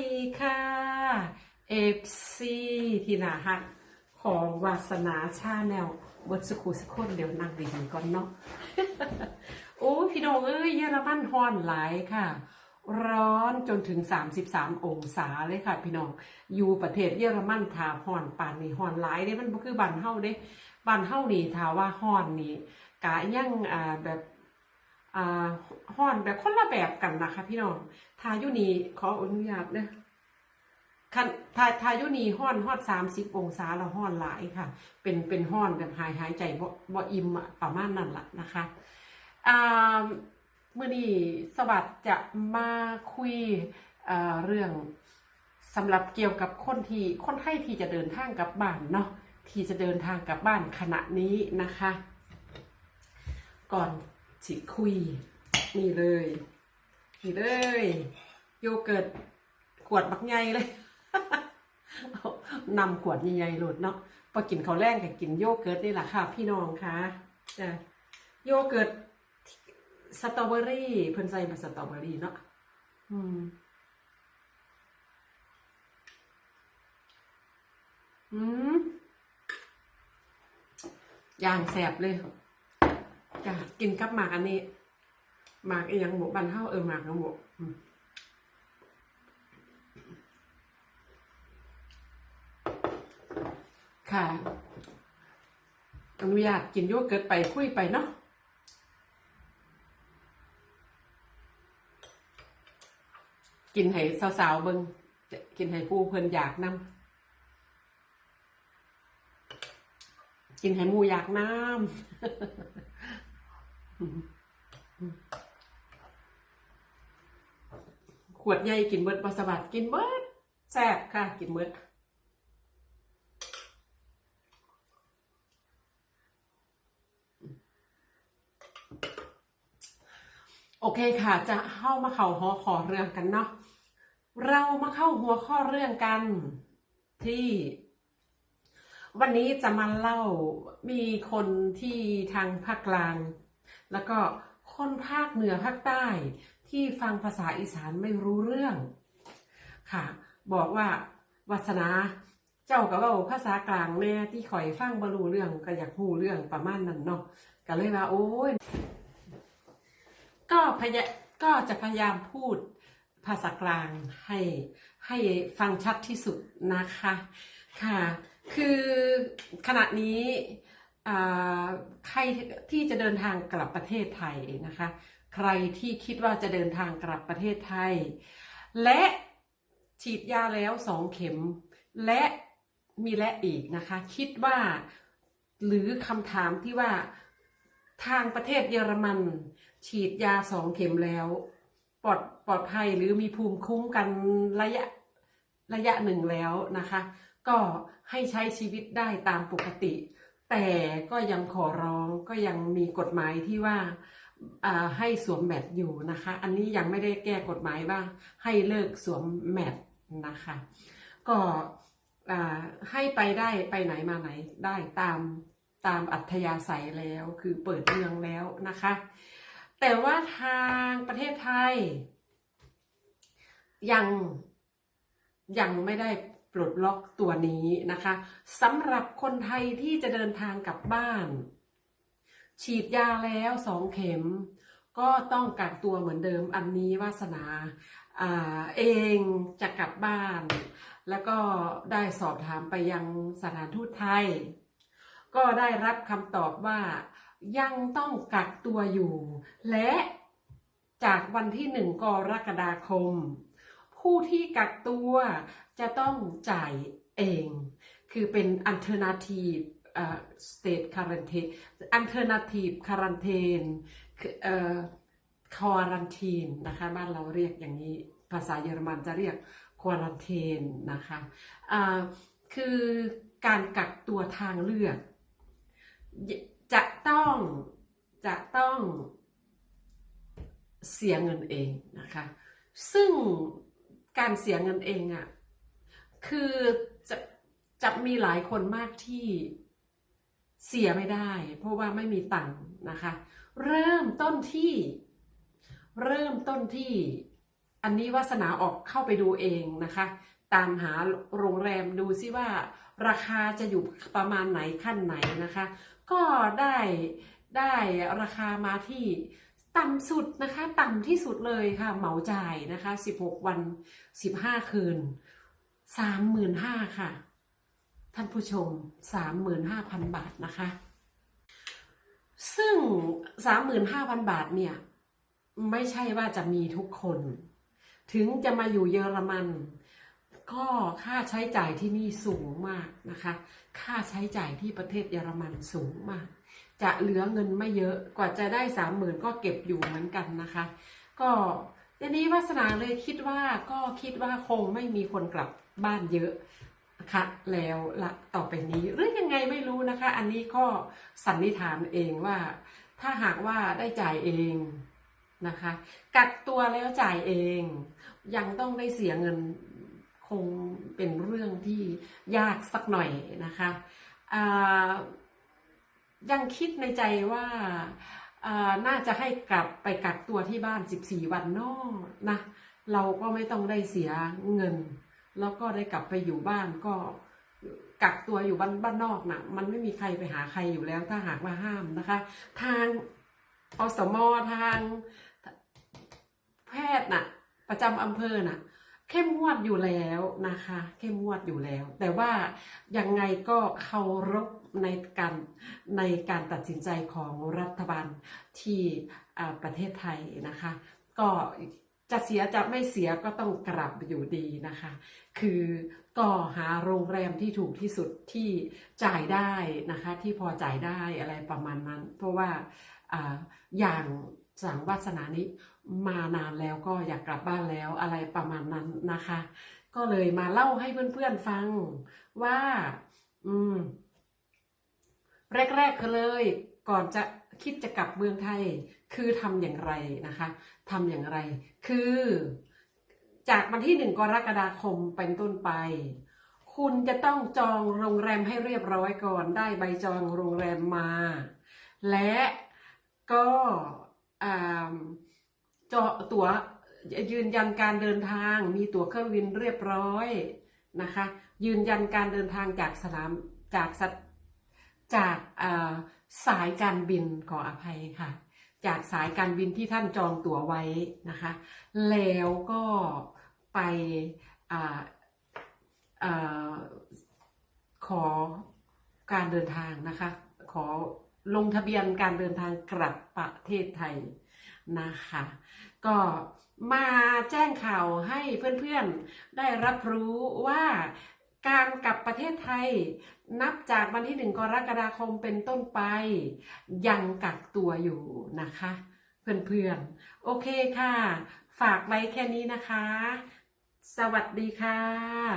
ดีค่ะเอฟซีที่นาฮักของวาสนาชาแนลบทสกูสคนเดี๋ยวนั่งดีๆก่อนเนาะโอ้พี่น้องเอ้ยเยอรมันฮอนหลายค่ะ ร้อนจนถึง 33 องศาเลยค่ะ พี่น้องอยู่ประเทศเยอรมันถาฮอนป่านนี้ฮอนหลายเด้มันบ่คือบ้านเฮาเด้บ้านเฮานี่ถาว่าฮอนนี่กะยังอ่าแบบ อ่าฮ้อนแบบคนละแบบกันนะคะ พี่น้องทายุนีขออนุญาตเด้อคันทาทายุนีฮ้อนฮอดสามสิบองศาแล้วฮอนหลายค่ะ เป็นเป็นฮ้อนแบบหายหายใจบ่บ่อิ่มอะประมาณนั้นละนะคะอ่าเมื่อนี้สวัสดิ์จะมาคุยเรื่องสำหรับเกี่ยวกับคนที่คนไทยที่จะเดินทางกลับบ้านเนาะที่จะเดินทางกลับบ้านขณะนี้นะคะ ก่อน สิคุย นี่เลย นี่เลย โยเกิร์ตขวดบักใหญ่เลยนำขวดใหญ่ๆโหลดเนาะพอกินข้าวแรงกับกินโยเกิร์ตนี่แหละค่ะ พี่น้องคะจ้ะโยเกิร์ตสตรอเบอรี่เพิ่นใส่มาสตรอเบอรี่เนาะอืมอืมอย่างแสบเลย จ้ะกินกับหมากอันนี้ หมากอีหยังหมูบันเท่าเออหมากนะหมูอืมค่ะอนุญาตกินโยเกิร์ตไปคุยไปเนาะกินให้สาวๆเบิงกินให้ผู้เพิ่นอยากนำกินให้หมูอยากน้ำ ขวดใหญ่กินเบิดปลาสบัดกินเบิดแซ่บค่ะ กินเบิดโอเคค่ะ จะเข้ามาเข้าหัวข้อเรื่องกันเนาะเรามาเข้าหัวข้อเรื่องกันที่ วันนี้จะมาเล่ามีคนที่ทางภาคกลาง แล้วก็คนภาคเหนือภาคใต้ที่ฟังภาษาอีสานไม่รู้เรื่อง ค่ะ บอกว่าวัสนาเจ้าก็เว้าภาษากลางแน่ที่ข่อยฟังบ่รู้เรื่องก็อยากรู้เรื่องประมาณนั้นเนาะก็เลยว่า โอ้ยก็พยาก็จะพยายามพูดภาษากลางให้ให้ฟังชัดที่สุดนะคะ ค่ะ คือขณะนี้ ใครที่จะเดินทางกลับประเทศไทยนะคะ ใครที่คิดว่าจะเดินทางกลับประเทศไทย และฉีดยาแล้วสองเข็ม และมีและอีกนะคะ คิดว่าหรือคำถามที่ว่าทางประเทศเยอรมัน ฉีดยาสองเข็มแล้วปลอดปลอดภัยหรือมีภูมิคุ้มกันระยะระยะหนึ่งแล้วนะคะ ก็ให้ใช้ชีวิตได้ตามปกติ แต่ก็ยังขอร้องก็ยังมีกฎหมายที่ว่าให้สวมแมทอยู่นะคะ อันนี้ยังไม่ได้แก้กฎหมายว่าให้เลิกสวมแมทนะคะ ก็ให้ไปได้ไปไหนมาไหนได้ตามตามอัธยาศัยแล้วคือเปิดเมืองแล้วนะคะ แต่ว่าทางประเทศไทย ยังยังไม่ได้ ปลดล็อกตัวนี้นะคะสำหรับคนไทยที่จะเดินทางกลับบ้าน ฉีดยาแล้วสองเข็ม ก็ต้องกักตัวเหมือนเดิมอันนี้วาสนาอเองจะกลับบ้าน แล้วก็ได้สอบถามไปยังสถานทูตไทย ก็ได้รับคำตอบว่ายังต้องกักตัวอยู่ และจากวันที่หนึ่งกรกฎาคม ผู้ที่กักตัวจะต้องจ่ายเอง คือเป็น alternative state quarantine alternative quarantine คือเออ quarantine นะคะบ้านเราเรียกอย่างนี้ภาษาเยอรมันจะเรียก quarantine นะคะอ่าคือการกักตัวทางเลือก จะต้องจะต้องเสียเงินเองนะคะ ซึ่ง การเสียเงินเองอะ่ะ คือจะจะมีหลายคนมากที่เสียไม่ได้ เพราะว่าไม่มีตังค์นะคะ เริ่มต้นที่ เริ่มต้นที่ อันนี้วาสนาออกเข้าไปดูเองนะคะ ตามหาโรงแรมดูซิว่า ราคาจะอยู่ประมาณไหนขั้นไหนนะคะ ก็ได้ได้ราคามาที่ ต่ำสุดนะคะ ต่ำที่สุดเลยค่ะ เหมาจ่ายนะคะ 16 วัน 15 คืน 35,000 ค่ะ ท่านผู้ชม 35,000 บาทนะคะ ซึ่ง 35,000 บาทเนี่ย ไม่ใช่ว่าจะมีทุกคน ถึงจะมาอยู่เยอรมัน ก็ค่าใช้จ่ายที่นี่สูงมากนะคะ ค่าใช้จ่ายที่ประเทศเยอรมันสูงมาก จะเหลือเงินไม่เยอะกว่าจะได้สามหมื่นก็เก็บอยู่เหมือนกันนะคะ ก็ทีนี้วาสนาเลยคิดว่าก็คิดว่าคงไม่มีคนกลับบ้านเยอะค่ะแล้วละต่อไปนี้หรือยังไงไม่รู้นะคะ อันนี้ก็สันนิษฐานเองว่า ถ้าหากว่าได้จ่ายเองนะคะ กักตัวแล้วจ่ายเอง ยังต้องได้เสียเงินคงเป็นเรื่องที่ยากสักหน่อยนะคะอ่า ยังคิดในใจว่าน่าจะให้กลับไปกักตัวที่บ้าน 14 วันนอกนะ เราก็ไม่ต้องได้เสียเงิน แล้วก็ได้กลับไปอยู่บ้านก็กักตัวอยู่บ้านบ้านนอกนะ่ะมันไม่มีใครไปหาใครอยู่แล้วถ้าหากว่าห้ามนะคะ ทางอสมทางแพทย์น่ะ ประจำอำเภอน่ะ เข้มงวดอยู่แล้วนะคะ เข้มงวดอยู่แล้ว แต่ว่ายังไงก็เคารพ ในการในการตัดสินใจของรัฐบาลที่ประเทศไทยนะคะ ก็จะเสียจะไม่เสียก็ต้องกลับอยู่ดีนะคะ คือก็หาโรงแรมที่ถูกที่สุดที่จ่ายได้นะคะ ที่พอจ่ายได้อะไรประมาณนั้น เพราะว่าอ่าอย่างสังวาสนานี้มานานแล้วก็อยากกลับบ้านแล้วอะไรประมาณนั้นนะคะ ก็เลยมาเล่าให้เพื่อนๆฟังว่า อืม แรกๆเลยก่อนจะคิดจะกลับเมืองไทย คือทำอย่างไรนะคะทำอย่างไร คือ จากวันที่หนึ่งกรกฎาคมเป็นต้นไป คุณจะต้องจองโรงแรมให้เรียบร้อยก่อนได้ใบจองโรงแรมมา และก็อ่าจอตั๋วยืนยันการเดินทาง มีตั๋วเครื่องบินเรียบร้อยนะคะ ยืนยันการเดินทางจากสนามจากส จากสายการบินขออภัยค่ะ จากสายการบินที่ท่านจองตั๋วไว้นะคะ แล้วก็ไปออขอการเดินทางนะคะ ขอลงทะเบียนการเดินทางกลับประเทศไทยนะคะ ก็มาแจ้งข่าวให้เพื่อนๆได้รับรู้ว่า การกลับประเทศไทย นับจากวันที่หนึ่งกรกฎาคมเป็นต้นไป ยังกักตัวอยู่นะคะ เพื่อนๆ โอเคค่ะ ฝากไว้แค่นี้นะคะ สวัสดีค่ะ